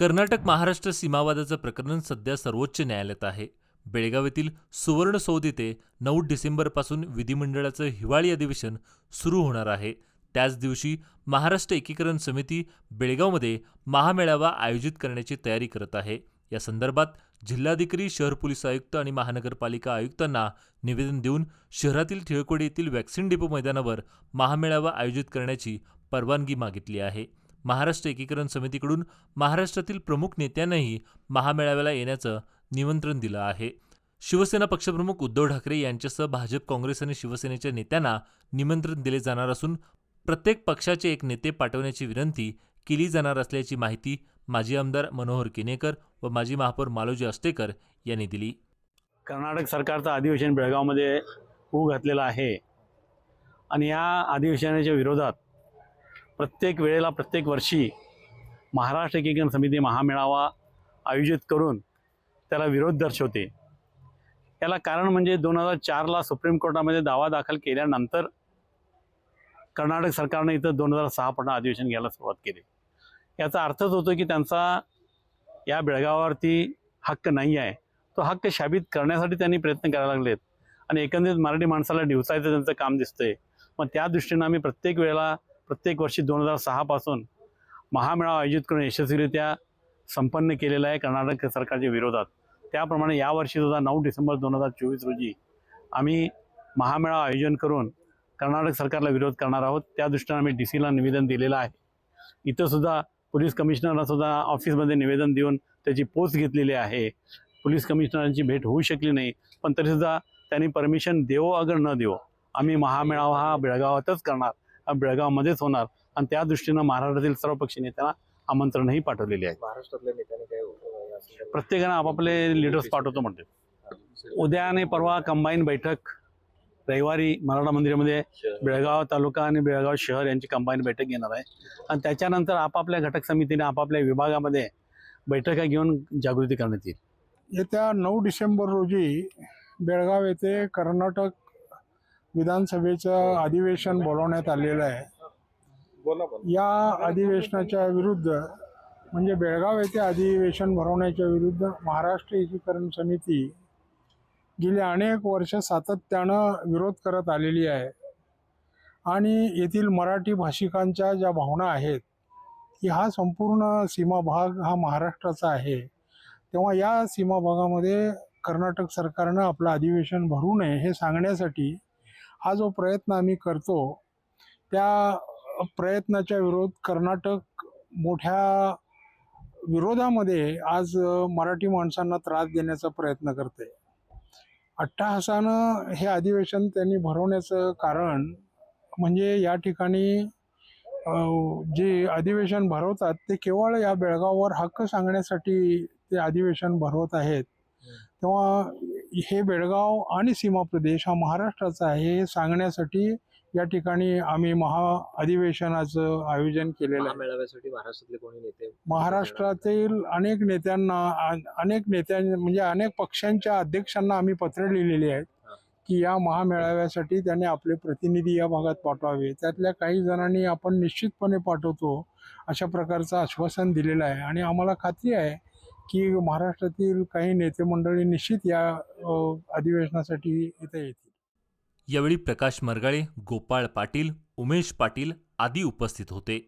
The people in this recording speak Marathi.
कर्नाटक महाराष्ट्र सीमावादाचं प्रकरण सध्या सर्वोच्च न्यायालयात आहे. बेळगाव येथील सुवर्णसौद येथे नऊ डिसेंबरपासून विधिमंडळाचं हिवाळी अधिवेशन सुरू होणार आहे. त्याच दिवशी महाराष्ट्र एकीकरण समिती बेळगावमध्ये महामेळावा आयोजित करण्याची तयारी करत आहे. या संदर्भात जिल्हाधिकारी शहर पोलीस आयुक्त आणि महानगरपालिका आयुक्तांना निवेदन देऊन शहरातील ठिळकोडी येथील वॅक्सिन डेपो मैदानावर महामेळावा आयोजित करण्याची परवानगी मागितली आहे. महाराष्ट्र एकीकरण समितीकडून महाराष्ट्रातील प्रमुख नेत्यांनाही महामेळाव्याला येण्याचं निमंत्रण दिलं आहे. शिवसेना पक्षप्रमुख उद्धव ठाकरे यांच्यासह भाजप काँग्रेस आणि शिवसेनेच्या नेत्यांना निमंत्रण दिले जाणार असून प्रत्येक पक्षाचे एक नेते पाठवण्याची विनंती केली जाणार असल्याची माहिती माजी आमदार मनोहर किनेकर व माजी महापौर मालोजी अस्तेकर यांनी दिली. कर्नाटक सरकारचं अधिवेशन बेळगावमध्ये होऊ घातलेलं आहे. आणि या अधिवेशनाच्या विरोधात प्रत्येक वेळेला प्रत्येक वर्षी महाराष्ट्र एकीकरण समिती महामेळावा आयोजित करून त्याला विरोध दर्शवते. याला कारण म्हणजे दोन हजार चारला सुप्रीम कोर्टामध्ये दावा दाखल केल्यानंतर कर्नाटक सरकारने इथं दोन हजार सहा पन्ना अधिवेशन घ्यायला सुरुवात केली. याचा अर्थच होतो की त्यांचा या बेळगावावरती हक्क नाही आहे. तो हक्क शाबित करण्यासाठी त्यांनी प्रयत्न करायला लागलेत. आणि एकंदरीत मराठी माणसाला डिवसायचं त्यांचं काम दिसतंय. मग त्या दृष्टीनं आम्ही प्रत्येक वेळेला प्रत्येक वर्षी दोन हजार सहापासून महामेळावा आयोजित करून यशस्वीरित्या संपन्न केलेला आहे कर्नाटक सरकारच्या विरोधात. त्याप्रमाणे यावर्षीसुद्धा नऊ डिसेंबर दोन हजार चोवीस रोजी आम्ही महामेळावा आयोजन करून कर्नाटक सरकारला विरोध करणार आहोत. त्या दृष्टीनं आम्ही डी सीला निवेदन दिलेलं आहे. इथंसुद्धा पोलीस कमिशनरलासुद्धा ऑफिसमध्ये निवेदन देऊन त्याची पोच घेतलेली आहे. पोलीस कमिशनरांची भेट होऊ शकली नाही पण तरीसुद्धा त्यांनी परमिशन देवो अगर न देवो आम्ही महामेळावा हा बेळगावातच करणार. बेळगावमध्येच होणार. आणि त्या दृष्टीनं महाराष्ट्रातील सर्व पक्षी नेत्यांना आमंत्रणही पाठवलेले आहे महाराष्ट्रातल्या नेत्याने काय प्रत्येकानं आपापले लिडर्स पाठवतो म्हणते. उद्या आणि परवा कंबाईन बैठक रविवारी मराठा मंदिरामध्ये बेळगाव तालुका आणि बेळगाव शहर यांची कंबाईन बैठक घेणार आहे. आणि त्याच्यानंतर आपापल्या घटक समितीने आपापल्या विभागामध्ये बैठका घेऊन जागृती करण्यात येईल. येत्या नऊ डिसेंबर रोजी बेळगाव येथे कर्नाटक विधानसभेचं अधिवेशन बोलवण्यात आलेलं आहे. या अधिवेशनाच्या विरुद्ध म्हणजे बेळगाव येथे अधिवेशन भरवण्याच्या विरुद्ध महाराष्ट्र एकीकरण समिती गेली अनेक वर्ष सातत्यानं विरोध करत आलेली आहे. आणि येथील मराठी भाषिकांच्या ज्या भावना आहेत की हा संपूर्ण सीमा भाग हा महाराष्ट्राचा आहे. तेव्हा या सीमा भागामध्ये कर्नाटक सरकारनं आपलं अधिवेशन भरू नये हे सांगण्यासाठी हा जो प्रयत्न आम्ही करतो त्या प्रयत्नाच्या विरोध कर्नाटक मोठ्या विरोधामध्ये आज मराठी माणसांना त्रास देण्याचा प्रयत्न करते अट्टाहासानं हे अधिवेशन त्यांनी भरवण्याचं कारण म्हणजे या ठिकाणी जे अधिवेशन भरवतात ते केवळ या बेळगाववर हक्क सांगण्यासाठी ते अधिवेशन भरवत आहेत. तेव्हा हे बेळगाव आणि सीमा प्रदेश हा महाराष्ट्राचा आहे हे सांगण्यासाठी या ठिकाणी आम्ही महा अधिवेशनाचं आयोजन केलेलं आहे. महामेळाव्यासाठी महाराष्ट्रातले कोणी नेते? महाराष्ट्रातील अनेक नेत्यांना अनेक नेत्यां म्हणजे अनेक पक्षांच्या अध्यक्षांना आम्ही पत्र लिहिलेली आहेत की या महामेळाव्यासाठी त्यांनी आपले प्रतिनिधी या भागात पाठवावे. त्यातल्या काही जणांनी आपण निश्चितपणे पाठवतो अशा प्रकारचं आश्वासन दिलेलं आहे. आणि आम्हाला खात्री आहे की महाराष्ट्रातील काही नेते मंडळी निश्चित या अधिवेशनासाठी इथे येतील. यावेळी प्रकाश मरगाळे गोपाळ पाटील उमेश पाटील आदी उपस्थित होते.